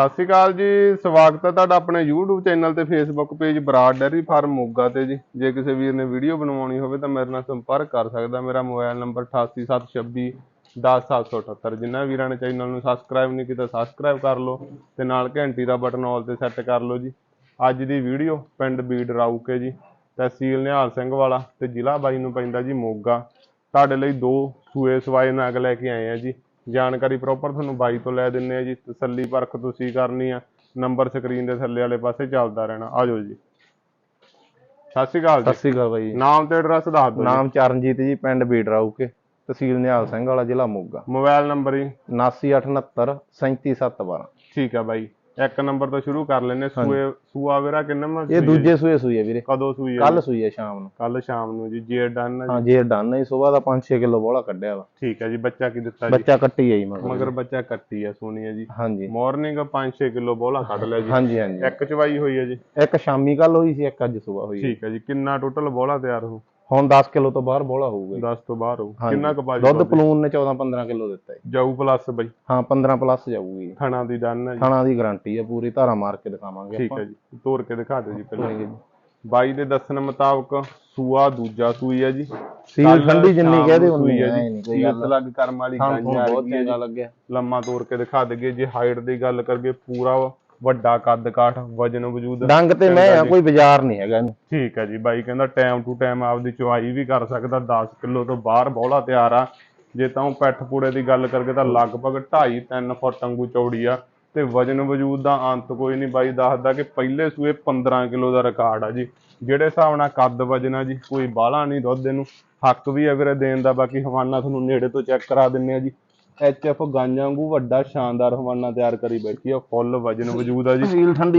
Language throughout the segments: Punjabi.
ਸਤਿ ਸ਼੍ਰੀ ਅਕਾਲ ਜੀ, ਸਵਾਗਤ ਹੈ ਤੁਹਾਡਾ ਆਪਣੇ YouTube ਚੈਨਲ ਤੇ Facebook page Brar dairy farm Moga ਤੇ ਜੀ। ਜੇ ਕਿਸੇ ਵੀਰ ਨੇ ਵੀਡੀਓ ਬਣਵਾਉਣੀ ਹੋਵੇ ਤਾਂ ਮੇਰੇ ਨਾਲ ਸੰਪਰਕ ਕਰ ਸਕਦਾ ਮੇਰਾ ਮੋਬਾਈਲ ਨੰਬਰ 8876 10778 ਜਿਨ੍ਹਾਂ ਵੀਰਾਂ ਨੇ ਚੈਨਲ ਨੂੰ ਸਬਸਕ੍ਰਾਈਬ ਨਹੀਂ ਕੀਤਾ ਸਬਸਕ੍ਰਾਈਬ ਕਰ ਲਓ ਤੇ ਨਾਲ ਘੰਟੀ ਦਾ ਬਟਨ ਆਲ ਤੇ ਸੈੱਟ ਕਰ ਲਓ ਜੀ। ਅੱਜ ਦੀ ਵੀਡੀਓ ਪਿੰਡ ਬੀੜ ਰਾਊਕੇ ਜੀ, ਤਹਿਸੀਲ ਨਿਹਾਲ ਸਿੰਘ ਵਾਲਾ ਤੇ ਜ਼ਿਲ੍ਹਾ ਬਾਈ ਨੂੰ ਪੈਂਦਾ ਜੀ ਮੋਗਾ। ਤੁਹਾਡੇ ਲਈ ਦੋ ਸੂਏ ਸਵਾਏ ਨਗ ਲੈ ਕੇ ਆਏ ਆ ਜੀ। ਜਾਣਕਾਰੀ ਪ੍ਰੋਪਰ ਤੁਹਾਨੂੰ ਬਾਈ ਤੋਂ ਲੈ ਦਿੰਨੇ ਆ ਜੀ ਤਸੱਲੀ ਪਰਖ ਤੁਸੀਂ ਕਰਨੀ ਆ ਨੰਬਰ ਸਕਰੀਨ ਦੇ ਥੱਲੇ ਵਾਲੇ ਪਾਸੇ ਚੱਲਦਾ ਰਹਿਣਾ। ਆਜੋ ਜੀ। ਸਤਿ ਸ਼੍ਰੀ ਅਕਾਲ ਸਤਿ ਜੀ ਸ੍ਰੀ ਅਕਾਲ ਬਾਈ ਨਾਮ ਤੇ ਐਡਰੈਸ ਦੱਸ ਦਿਓ ਨਾਮ ਚਰਨਜੀਤ ਜੀ ਪਿੰਡ ਬੀੜਰਾਊਕੇ ਤਹਿਸੀਲ ਨਿਹਾਲ ਸਿੰਘ ਵਾਲਾ ਜ਼ਿਲ੍ਹਾ ਮੋਗਾ। ਮੋਬਾਈਲ ਨੰਬਰ ਜੀ। 7969 37712 ਠੀਕ ਆ ਬਾਈ। ਇੱਕ ਨੰਬਰ ਤੋਂ ਸ਼ੁਰੂ ਕਰ ਲੈਨੇ ਸੂਏ ਸੂਆ ਵੀਰਾ ਕਿੰਨਾ ਮੈਂ ਇਹ ਦੂਜੇ ਸੂਏ ਸੂਈ ਹੈ ਵੀਰੇ। ਕਦੋਂ ਸੂਈ ਹੈ ਕੱਲ ਸੂਈ ਹੈ ਸ਼ਾਮ ਨੂੰ। ਕੱਲ ਸ਼ਾਮ ਨੂੰ ਜੀ ਜੇ ਡਨ ਹਾਂ ਜੇ ਡਨ ਹੈ ਸਵੇਰ ਦਾ 5-6 ਕਿਲੋ ਬੋਲਾ ਕੱਢਿਆ ਵਾ। ਠੀਕ ਹੈ ਜੀ ਬੱਚਾ ਕੀ ਦਿੱਤਾ ਜੀ? ਬੱਚਾ ਕੱਟੀ ਹੈ ਜੀ ਮਗਰ। ਮਗਰ ਬੱਚਾ ਕੱਟੀ ਆ ਸੋਨੀ ਆ ਜੀ। ਹਾਂਜੀ। ਮਾਰਨਿੰਗ 5-6 ਕਿਲੋ ਬੋਲਾ ਕੱਢ ਲਿਆ ਜੀ। ਹਾਂਜੀ ਹਾਂਜੀ। ਇੱਕ ਚਵਾਈ ਹੋਈ ਹੈ ਜੀ। ਇੱਕ ਸ਼ਾਮੀ ਕੱਲ ਹੋਈ ਸੀ ਇੱਕ ਅੱਜ ਸਵੇਰ ਹੋਈ ਹੈ। ਠੀਕ ਹੈ ਜੀ ਕਿੰਨਾ ਟੋਟਲ ਬੋਲਾ ਤਿਆਰ ਹੋ? ਹੁਣ 10 ਕਿਲੋ ਤੋਂ ਬਾਹਰ ਬੋਲਾ ਹੋਊਗਾ ਜੀ। 10 ਤੋਂ ਬਾਹਰ ਹੋ ਹਾਂਜੀ। ਕਿੰਨਾ ਕੁ ਬਾਜੀ ਦੁੱਧ ਪਲੂਨ ਨੇ 14-15 ਕਿਲੋ ਦਿੱਤਾ ਜੀ। ਜਾਊ ਪਲੱਸ ਬਈ। ਹਾਂ 15 ਪਲੱਸ ਜਾਊਗੀ ਜੀ। ਥਣਾ ਦੀ ਡਨ ਹੈ ਜੀ। ਥਾਣਾ ਦੀ ਗਾਰੰਟੀ ਹੈ ਪੂਰੀ ਧਾਰਾ ਮਾਰ ਕੇ ਦਿਖਾਵਾਂਗੇ ਠੀਕ ਹੈ ਜੀ। ਤੋੜ ਕੇ ਦਿਖਾ ਦਿਓ ਜੀ ਪਹਿਲਾਂ। ਆਪਾਂ ਬਾਈ ਦੇ ਦੱਸਣ ਮੁਤਾਬਕ ਸੂਆ ਦੂਜਾ ਸੂਈ ਹੈ ਜੀ। ਸੀਲ ਠੰਡੀ ਜਿੰਨੀ ਕਹਦੇ ਉਨੀ ਹੈ ਜੀ। ਕੋਈ ਗੱਲ ਲੱਗ ਕਰਮ ਵਾਲੀ ਆ ਬਹੁਤ ਚੰਗਾ ਜੀ। ਲੱਗਿਆ। ਲੰਮਾ ਤੋੜ ਕੇ ਦਿਖਾ ਦਈਏ। ਜੇ ਹਾਈਟ ਦੀ ਗੱਲ ਕਰੀਏ ਪੂਰਾ ਵੱਡਾ ਕੱਦ ਕਾਠ ਵਜਨ ਵਜੂਦ ਡੰਗ ਤੇ ਮੈਂ ਆ ਕੋਈ ਬਾਜ਼ਾਰ ਨਹੀਂ ਹੈਗਾ ਇਹਨੂੰ। ਠੀਕ ਹੈ ਜੀ ਬਾਈ ਕਹਿੰਦਾ ਟਾਈਮ ਟੂ ਟਾਈਮ ਆਪਦੀ ਚੁਆਈ ਵੀ ਕਰ ਸਕਦਾ 10 ਕਿਲੋ ਤੋਂ ਬਾਹਰ ਬੌਲਾ ਤਿਆਰ ਆ। ਜੇ ਤਾਂ ਉਹ ਪੈਠ ਪੂੜੇ ਦੀ ਗੱਲ ਕਰਕੇ ਤਾਂ ਲਗਭਗ 2.5 3 ਫੁੱਟ ਵਾਂਗੂ ਚੌੜੀ ਆ। ਤੇ ਵਜਨ ਵਜੂਦ ਦਾ ਅੰਤ ਕੋਈ ਨਹੀਂ ਬਾਈ ਦੱਸਦਾ ਕਿ ਪਹਿਲੇ ਸੂਏ 15 ਕਿਲੋ ਦਾ ਰਿਕਾਰਡ ਆ ਜੀ। ਜਿਹੜੇ ਹਿਸਾਬ ਨਾਲ ਕੱਦ ਵਜਨ ਆ ਜੀ ਕੋਈ ਬਾਹਲਾ ਨਹੀਂ ਦੁੱਧ ਇਹਨੂੰ। ਹੱਕ ਵੀ ਵੀਰੇ ਦੇਣ ਦਾ ਬਾਕੀ ਹਵਾਨਾ ਤੁਹਾਨੂੰ ਨੇੜੇ ਤੋਂ ਚੈੱਕ ਕਰਾ ਦਿੰਨੇ ਆ ਜੀ। ਐਚਐਫ ਗਾਂਜਾਂ ਵਾਂਗੂ ਵੱਡਾ ਸ਼ਾਨਦਾਰ ਹਵਾਨਾ ਤਿਆਰ ਕਰੀ ਬੈਠੀ ਆ ਫੁੱਲ ਵਜਨ ਵਜੂਦ ਆ ਜੀ।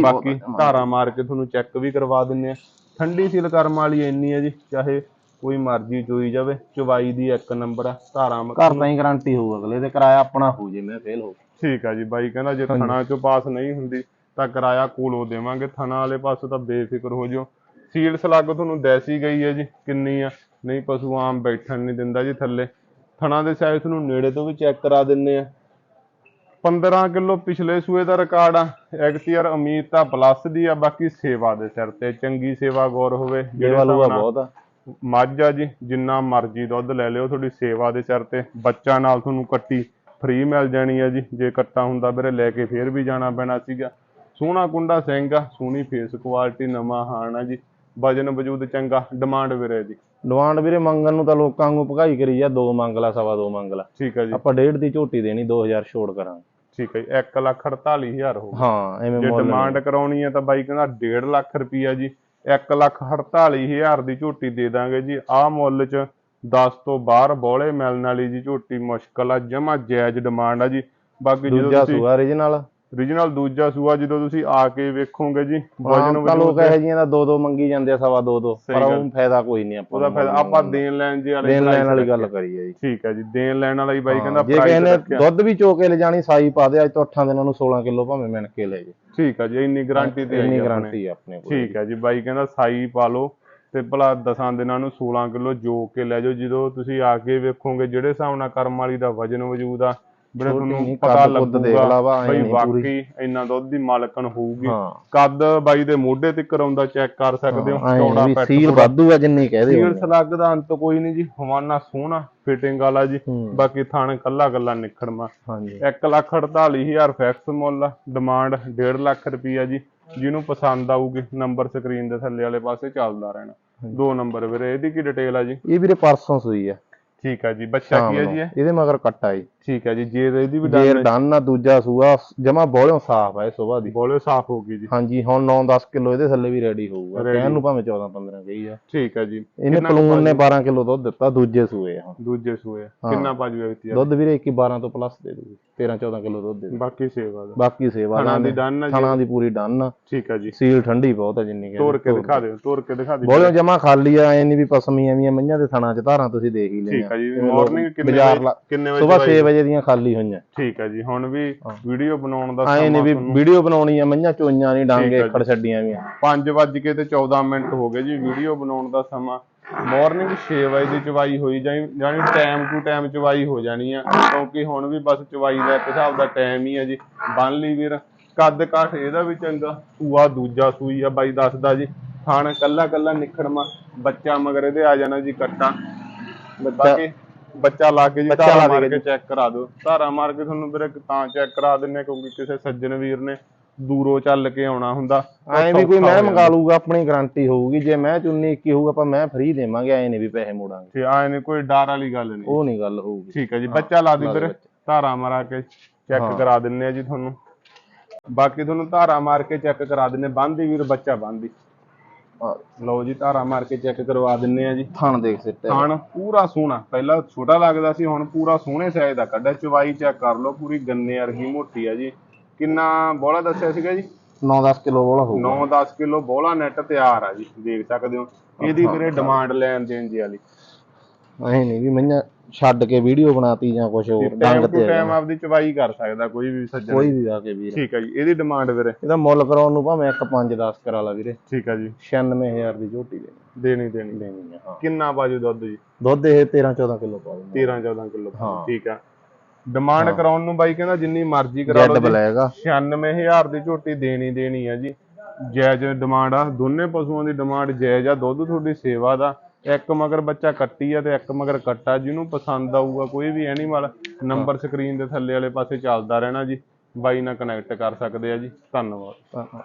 ਬਾਕੀ ਧਾਰਾ ਮਾਰ ਕੇ ਤੁਹਾਨੂੰ ਚੈੱਕ ਵੀ ਕਰਵਾ ਦਿੰਨੇ ਆ। ਠੰਡੀ ਸੀਲ ਕਰਮ ਵਾਲੀ ਇੰਨੀ ਹੈ ਜੀ ਚਾਹੇ ਕੋਈ ਮਰਜ਼ੀ ਚੋਈ ਜਾਵੇ ਚਵਾਈ ਦੀ ਇੱਕ ਨੰਬਰ ਆ ਧਾਰਾ ਘਰ ਤਾਂ ਹੀ ਗਾਰੰਟੀ ਹੋਊ ਅਗਲੇ ਦੇ ਕਿਰਾਇਆ ਆਪਣਾ ਹੋ ਜੇ ਮੈਂ ਫੇਲ ਹੋ ਠੀਕ ਆ ਜੀ ਬਾਈ ਕਹਿੰਦਾ ਜੇ ਥਣਾ ਚੋਂ ਪਾਸ ਨਹੀਂ ਹੁੰਦੀ ਤਾਂ ਕਿਰਾਇਆ ਕੋਲੋਂ ਦੇਵਾਂਗੇ ਥਣਾ ਵਾਲੇ ਪਾਸੋਂ ਤਾਂ ਬੇਫਿਕਰ ਹੋ ਜਿਓ। ਸੀਲ ਸਲੱਗ ਤੁਹਾਨੂੰ ਦੈਸੀ ਗਈ ਹੈ ਜੀ ਕਿੰਨੀ ਆ ਨਹੀਂ ਪਸ਼ੂ ਆਮ ਬੈਠਣ ਨਹੀਂ ਦਿੰਦਾ ਜੀ ਥੱਲੇ। ਥਣਾ ਦੇ ਸਾਈਜ਼ ਤੁਹਾਨੂੰ ਨੇੜੇ ਤੋਂ ਵੀ ਚੈੱਕ ਕਰਾ ਦਿੰਨੇ ਆ। 15 ਕਿਲੋ ਪਿਛਲੇ ਸੂਏ ਦਾ ਰਿਕਾਰਡ ਆ। ਐਕਟੀਅਰ ਉਮੀਦ ਤਾਂ ਪਲੱਸ ਦੀ ਆ ਬਾਕੀ ਸੇਵਾ ਦੇ ਸਿਰ ਤੇ ਚੰਗੀ ਸੇਵਾ ਗੌਰ ਹੋਵੇ। ਜਿਹੜੇ ਲੂਆ ਬਹੁਤ ਆ। ਮੱਝ ਆ ਜੀ ਜਿੰਨਾ ਮਰਜ਼ੀ ਦੁੱਧ ਲੈ ਲਿਓ ਤੁਹਾਡੀ ਸੇਵਾ ਦੇ ਸਿਰ ਤੇ। ਬੱਚਾ ਨਾਲ ਤੁਹਾਨੂੰ ਕੱਟੀ ਫ੍ਰੀ ਮਿਲ ਜਾਣੀ ਆ ਜੀ। ਜੇ ਕੱਟਾ ਹੁੰਦਾ ਵੀਰੇ ਲੈ ਕੇ ਫੇਰ ਵੀ ਜਾਣਾ ਪੈਣਾ ਸੀਗਾ। ਸੋਹਣਾ ਕੁੰਡਾ ਸਿੰਘ ਆ ਸੋਹਣੀ ਫੇਸ ਕੁਆਲਿਟੀ ਨਵਾਂ ਹਾਣ ਆ ਜੀ। ਵਜਨ ਵਜੂਦ ਚੰਗਾ ਡਿਮਾਂਡ ਵੀਰੇ ਦੀ ਡਿਮਾਂਡ ਵੀਰੇ ਮੰਗਣ ਨੂੰ ਤਾਂ ਲੋਕਾਂ ਨੂੰ ਭਗਾਈ ਕਰੀ ਜਾ ਦੋ ਮੰਗ ਲਾ ਸਵਾ ਦੋ ਮੰਗ ਲਾ ਠੀਕ ਆ ਜੀ। ਆਪਾਂ ਡੇਢ ਦੀ ਝੋਟੀ ਦੇਣੀ 2000 ਛੋੜ ਕਰਾਂਗੇ। ਠੀਕ ਹੈ 1 ਲੱਖ 48000 ਹੋ ਹਾਂ ਐਵੇਂ ਜੇ ਡਿਮਾਂਡ ਕਰਾਉਣੀ ਹੈ ਤਾਂ ਬਾਈ ਕਹਿੰਦਾ 1.5 ਲੱਖ ਰੁਪਈਆ ਜੀ 1 ਲੱਖ 48000 ਦੀ ਝੋਟੀ ਦੇ ਦਾਂਗੇ ਜੀ। ਆਹ ਮੁੱਲ 'ਚ 10 ਤੋਂ ਬਾਹਰ ਬੋਲੇ ਮਿਲਣ ਵਾਲੀ ਜੀ ਝੋਟੀ ਮੁਸ਼ਕਲ ਆ ਜਮਾ ਜਾਇਜ਼ ਡਿਮਾਂਡ ਆ ਜੀ। ਬਾਕੀ ਜਦੋਂ ਦੂਜਾ ਤੁਸੀਂ ਸੂਆ origignal origignal ਦੂਜਾ ਸੂਆ ਜਦੋਂ ਤੁਸੀਂ ਆ ਕੇ ਵੇਖੋਗੇ ਜੀ ਵਜਨ ਵਜਨ ਲੋਕ ਇਹੋ ਜਿਹੀਆਂ ਦਾ ਦੋ ਦੋ ਮੰਗੀ ਜਾਂਦੇ ਆ ਸਵਾ ਦੋ ਦੋ ਪਰ। ਉਹ ਫਾਇਦਾ ਕੋਈ ਨਹੀਂ ਆਪਾਂ ਉਹਦਾ ਫਾਇਦਾ ਆਪਾਂ ਦੇਣ ਲੈਣ ਜੀ ਵਾਲੀ ਦੇਣ ਲੈਣ ਵਾਲੀ ਗੱਲ। ਕਰੀਏ ਜੀ। ਠੀਕ ਹੈ ਜੀ ਦੇਣ ਲੈਣ ਵਾਲਾ ਬਾਈ ਕਹਿੰਦਾ ਜੇ ਪ੍ਰਾਈਸ ਨੇ ਰੱਖਿਆ। ਦੁੱਧ ਵੀ ਚੋ ਕੇ ਲਿਜਾਣੀ ਸਾਈ ਪਾ ਦੇ ਅੱਜ ਤੋਂ 8 ਦਿਨਾਂ ਨੂੰ 16 ਕਿਲੋ ਭਾਵੇਂ ਮਿਣ ਕੇ ਲੈ ਜੇ। ਠੀਕ ਹੈ ਜੀ ਇੰਨੀ ਗਾਰੰਟੀ ਤੇ ਇੰਨੀ ਗਾਰੰਟੀ ਆਪਣੇ ਕੋਲ। ਠੀਕ ਹੈ ਜੀ ਬਾਈ ਕਹਿੰਦਾ ਸਾਈ ਪਾ ਲਓ ਤੇ ਭਲਾ ਦਸਾਂ ਦਿਨਾਂ ਨੂੰ 16 ਕਿਲੋ ਜੋ ਕੇ ਲੈ ਜਾਓ। ਜਦੋਂ ਤੁਸੀਂ ਆ ਕੇ ਵੇਖੋਗੇ ਜਿਹੜੇ ਹਿਸਾਬ ਨਾਲ ਕਰਮ ਵਾਲੀ ਦਾ ਵਜਨ ਵਜੂਦ ਆ ਬੜੇ ਛੋਟੀ ਤੁਹਾਨੂੰ ਨੀ, ਪਤਾ ਕੱਦ ਕੁੱਦ ਦੇਖ ਲਾ ਲੱਗੂਗਾ ਵਾ, ਐਂ ਬਈ ਨੀ ਪੂਰੀ। ਵਾਕਈ ਇੰਨਾ ਦੁੱਧ ਦੀ ਮਾਲਕਣ ਹੋਊਗੀ। ਹਾਂ। ਕੱਦ ਬਾਈ ਦੇ ਮੋਢੇ ਤੇ ਕਰਾਉਂਦਾ ਚੈੱਕ ਕਰ ਸਕਦੇ ਹੋ ਐਂ ਚੌੜਾ ਵੀ ਪੈਟ ਸੀਲ ਵਾਧੂ ਆ ਜਿੰਨੀ ਕਹਦੇ ਸੀਲ ਸਲੱਗ ਦਾ ਅੰਤ ਕੋਈ ਨਹੀਂ ਜੀ ਹਵਾਨਾ ਸੋਹਣਾ ਫਿਟਿੰਗ ਵਾਲਾ ਜੀ। ਹੂੰ। ਬਾਕੀ ਥਾਣ ਕੱਲਾ ਕੱਲਾ ਨਿਖੜਮਾ। ਹਾਂਜੀ। 1 ਲੱਖ 48000 ਫੈਕਸ ਮੁੱਲ ਆ ਡਿਮਾਂਡ 1.5 ਲੱਖ ਰੁਪਈਆ ਜੀ। ਜਿਹਨੂੰ ਪਸੰਦ ਆਊਗੀ ਨੰਬਰ ਸਕਰੀਨ ਦੇ ਥੱਲੇ ਵਾਲੇ ਪਾਸੇ ਚੱਲਦਾ ਰਹਿਣਾ। ਦੋ ਨੰਬਰ ਵੀਰੇ ਇਹਦੀ ਕੀ ਡਿਟੇਲ ਆ ਜੀ? ਇਹ ਵੀਰੇ ਪਰਸੋਂ ਸੂਈ ਆ। ਠੀਕ ਆ ਜੀ ਬੱਚਾ ਕੀ ਹੈ ਜੀ ਇਹ? ਇਹਦੇ ਮਗਰ ਕੱਟਾ ਜੀ। ਠੀਕ ਹੈ ਜੀ ਜੇ ਇਹਦੀ ਵੀ ਜੇਰ ਡਨ ਡਨ ਆ ਦੂਜਾ ਸੂਆ ਜਮਾ ਬੋਲਿਓ ਸਾਫ਼ ਆ ਇਹ ਦੀ। ਬੋਲੇ ਸਾਫ਼ ਹੋ ਗਈ ਜੀ। ਹਾਂਜੀ ਹੁਣ 9-10 ਕਿਲੋ ਇਹਦੇ ਥੱਲੇ ਵੀ ਰੈਡੀ ਹੋਊਗਾ। ਕਹਿਣ ਨੂੰ ਭਾਵੇਂ 14-15 ਗਈ ਆ। ਠੀਕ ਹੈ ਜੀ। ਇਹਨੇ ਕੁ ਪਲੂਨ ਨੇ 12 ਕਿਲੋ ਦੁੱਧ ਦਿੱਤਾ ਦੂਜੇ ਸੂਏ ਆ। ਦੂਜੇ ਸੂਏ ਕਿੰਨਾ ਪਾਜੂ ਵਿੱਚ ਦੁੱਧ ਵੀਰੇ 21 12 ਤੋਂ ਪਲੱਸ ਦੇ ਦੂਗੀ 13-14 ਕਿਲੋ ਦੁੱਧ ਦੇ ਦੂ ਬਾਕੀ ਸੇਵਾ ਦਾ। ਬਾਕੀ ਸੇਵਾ ਥਣਾ ਨਾਲ ਦੀ ਡਨ ਆ ਥਣਾ ਦੀ ਪੂਰੀ ਡਨ ਆ। ਠੀਕ ਹੈ ਜੀ। ਸੀਲ ਠੰਡੀ ਬਹੁਤ ਆ ਜਿੰਨੀ ਤੋੜ ਕੇ ਦਿਖਾ ਦਿਓ ਤੋੜ ਕੇ ਦਿਖਾ ਦਿਓ। ਬੋਲਿਓ ਜਮਾ ਖਾਲੀ ਆ ਐ ਨਹੀਂ ਵੀ ਪਸਮੀਆਂ ਵੀਆਂ ਮਈਆਂ ਦੇ ਥਣਾ ਚ ਧਾਰਾਂ ਤੁਸੀਂ ਦੇਖ ਹੀ ਲਈਆਂ। ਠੀਕ ਹੈ ਜੀ ਮਾਰਨਿੰਗ ਕਿੰਨੇ ਵਜੇ ਕਿੰਨੇ ਵਜੇ ਸਵੇਰ 6 ਵਜੇ ਦੀਆਂ ਖਾਲੀ ਹੋਈਆਂ। ਠੀਕ ਹੈ ਜੀ ਹੁਣ ਵੀ ਵੀਡੀਓ ਬਣਾਉਣ ਦਾ ਐ ਨਹੀਂ ਵੀ ਵੀਡੀਓ ਬਣਾਉਣੀ ਆ ਮਈਆਂ ਚੋਈਆਂ ਨਹੀਂ ਡਾਂਗੇ ਖੜ ਛੱਡੀਆਂ ਵੀਆਂ 5 ਵੱਜ ਕੇ ਤੇ 14 ਮਿੰਟ ਹੋ ਗਏ ਜੀ ਵੀਡੀਓ ਬਣਾਉਣ ਦਾ ਸਮਾਂ। ਮਾਰਨਿੰਗ 6 ਵਜੇ ਦੀ ਚਵਾਈ ਹੋਈ ਜਾਣੀ ਜਾਣੀ ਟਾਈਮ ਟੂ ਟਾਈਮ ਚਵਾਈ ਹੋ ਜਾਣੀ ਆ ਕਿਉਂਕਿ ਹੁਣ ਵੀ ਬਸ ਚਵਾਈ ਦਾ ਇੱਕ ਹਿਸਾਬ ਦਾ ਟਾਈਮ ਹੀ ਆ ਜੀ। ਬੰਨ ਲਈ ਵੀਰ ਕੱਦ ਕਾਠ ਇਹਦਾ ਵੀ ਚੰਗਾ ਸੂਆ ਦੂਜਾ ਸੂਈ ਆ ਬਾਈ ਦੱਸਦਾ ਜੀ। ਥਣ ਕੱਲਾ ਕੱਲਾ ਨਿਖੜਮਾ ਬੱਚਾ ਮਗਰ ਇਹਦੇ ਆ ਜਾਣਾ ਜੀ ਕੱਟਾ। ਬਾਕੀ ਬੱਚਾ ਲਾ ਕੇ ਜੀ ਬੱਚਾ ਧਾਰਾ ਮਾਰ ਕੇ ਚੈੱਕ ਕਰਾ ਦਿਓ। ਧਾਰਾ ਮਾਰ ਕੇ ਤੁਹਾਨੂੰ ਵੀਰੇ ਤਾਂ ਚੈੱਕ ਕਰਾ ਦਿੰਨੇ ਕਿਉਂਕਿ ਕਿਸੇ ਸੱਜਣ ਵੀਰ ਨੇ ਦੂਰੋਂ ਚੱਲ ਕੇ ਆਉਣਾ ਹੁੰਦਾ ਐਂ ਵੀ ਕੋਈ ਮੈਂ ਮੰਗਾ ਲੂਗਾ ਆਪਣੀ ਗਾਰੰਟੀ ਹੋਊਗੀ। ਜੇ ਮੈਂ 19 21 ਹੋਊਗਾ ਆਪਾਂ ਮੈਂ ਫ੍ਰੀ ਦੇਵਾਂਗੇ ਐਂ ਨਹੀਂ ਵੀ ਪੈਸੇ ਮੋੜਾਂਗੇ। ਤੇ ਆਏ ਨੇ ਕੋਈ ਡਰ ਵਾਲੀ ਗੱਲ ਨਹੀਂ। ਉਹ ਨਹੀਂ ਗੱਲ ਹੋਊਗੀ। ਠੀਕ ਹੈ ਜੀ ਬੱਚਾ ਲਾ ਦੀ ਲਾ ਦਿਓ ਵੀਰੇ ਧਾਰਾ ਮਾਰਾ ਕੇ ਚੈੱਕ ਹਾਂ। ਕਰਾ ਦਿੰਨੇ ਆ ਜੀ ਤੁਹਾਨੂੰ। ਬਾਕੀ ਤੁਹਾਨੂੰ ਧਾਰਾ ਮਾਰ ਕੇ ਚੈੱਕ ਕਰਾ ਦਿੰਨੇ ਬੰਦੀ ਵੀਰ ਬੱਚਾ ਬੰਦੀ ਲਓ ਜੀ ਧਾਰਾ ਮਾਰ ਕੇ ਚੈੱਕ ਕਰਵਾ ਦਿੰਨੇ ਆ ਜੀ। ਥਣ ਦੇਖ ਸਿੱਟੇ ਥਣ ਪੂਰਾ ਸੋਹਣਾ। ਪਹਿਲਾਂ ਛੋਟਾ ਲੱਗਦਾ ਸੀ ਹੁਣ ਪੂਰਾ ਸੋਹਣੇ ਸਾਈਜ਼ ਦਾ। ਕੱਢਿਆ ਚਵਾਈ ਚੈੱਕ ਕਰ ਲਓ ਪੂਰੀ ਗੰਨੇ ਵਰਗੀ ਮੋਟੀ ਆ ਜੀ। ਕਿੰਨਾ ਬੋਲਾ ਦੱਸਿਆ ਸੀਗਾ ਜੀ? 9-10 ਕਿਲੋ ਵਾਲਾ ਹੋਊਗਾ। 9-10 ਕਿਲੋ ਬੋਲਾ ਨੈਟ ਤਿਆਰ ਆ ਜੀ ਦੇਖ ਸਕਦੇ ਹੋ। ਇਹਦੀ ਵੀਰੇ ਡਿਮਾਂਡ ਲੈਣ ਦੇਣ ਜੀ ਵਾਲੀ। ਐਂ ਨਹੀਂ ਵੀ ਮੈਂ ਛੱਡ ਕੇ ਵੀਡੀਓ ਬਣਾਤੀ ਜਾਂ ਕੁਝ ਹੋਰ ਡੰਗ ਤੇ ਟਾਈਮ ਆਪਦੀ ਚਵਾਈ ਕਰ ਸਕਦਾ ਕੋਈ ਵੀ ਸੱਜਣ। ਕੋਈ ਵੀ ਆ ਕੇ ਵੀਰ। ਠੀਕ ਹੈ ਜੀ ਇਹਦੀ ਡਿਮਾਂਡ ਵੀਰੇ। ਇਹਦਾ ਮੁੱਲ ਕਰਾਉਣ ਨੂੰ ਭਾਵੇਂ ਇੱਕ 5-10 ਕਰਾ ਲਾ ਵੀਰੇ। ਠੀਕ ਹੈ ਜੀ। 96000 ਦੀ ਝੋਟੀ ਦੇ। ਦੇਣੀ ਦੇਣੀ। ਦੇਣੀ ਹਾਂ। ਕਿੰਨਾ ਬਾਜੂ ਦੁੱਧ ਜੀ? ਦੁੱਧ ਇਹ 13-14 ਕਿਲੋ ਪਾ ਦਿੰਦਾ। 13 14 ਕਿਲੋ ਹਾਂ। ਠੀਕ ਆ। ਡਿਮਾਂਡ। ਕਰਾਉਣ ਨੂੰ ਬਾਈ ਕਹਿੰਦਾ ਜਿੰਨੀ ਮਰਜ਼ੀ ਕਰਾ ਲਓ ਜੀ। ਬਲੈਗਾ 96000 ਦੀ ਝੋਟੀ ਦੇਣੀ ਦੇਣੀ ਆ ਜੀ। ਜਾਇਜ਼ ਡਿਮਾਂਡ ਆ। ਦੋਨੇ ਪਸ਼ੂਆਂ ਦੀ ਡਿਮਾਂਡ ਜਾਇਜ਼ ਆ। ਦੁੱਧ ਤੁਹਾਡੀ ਸੇਵਾ ਦਾ। ਇੱਕ ਮਗਰ ਬੱਚਾ ਕੱਟੀ ਆ ਤੇ ਇੱਕ ਮਗਰ ਕੱਟਾ, ਜਿਹਨੂੰ ਪਸੰਦ ਆਊਗਾ ਕੋਈ ਵੀ ਐਨੀਮਲ ਨੰਬਰ ਸਕਰੀਨ ਦੇ ਥੱਲੇ ਵਾਲੇ ਪਾਸੇ ਚੱਲਦਾ ਰਹਿਣਾ ਜੀ। ਬਾਈ ਨਾਲ ਕਨੈਕਟ ਕਰ ਸਕਦੇ ਆ ਜੀ। ਧੰਨਵਾਦ। ਤਾਂ-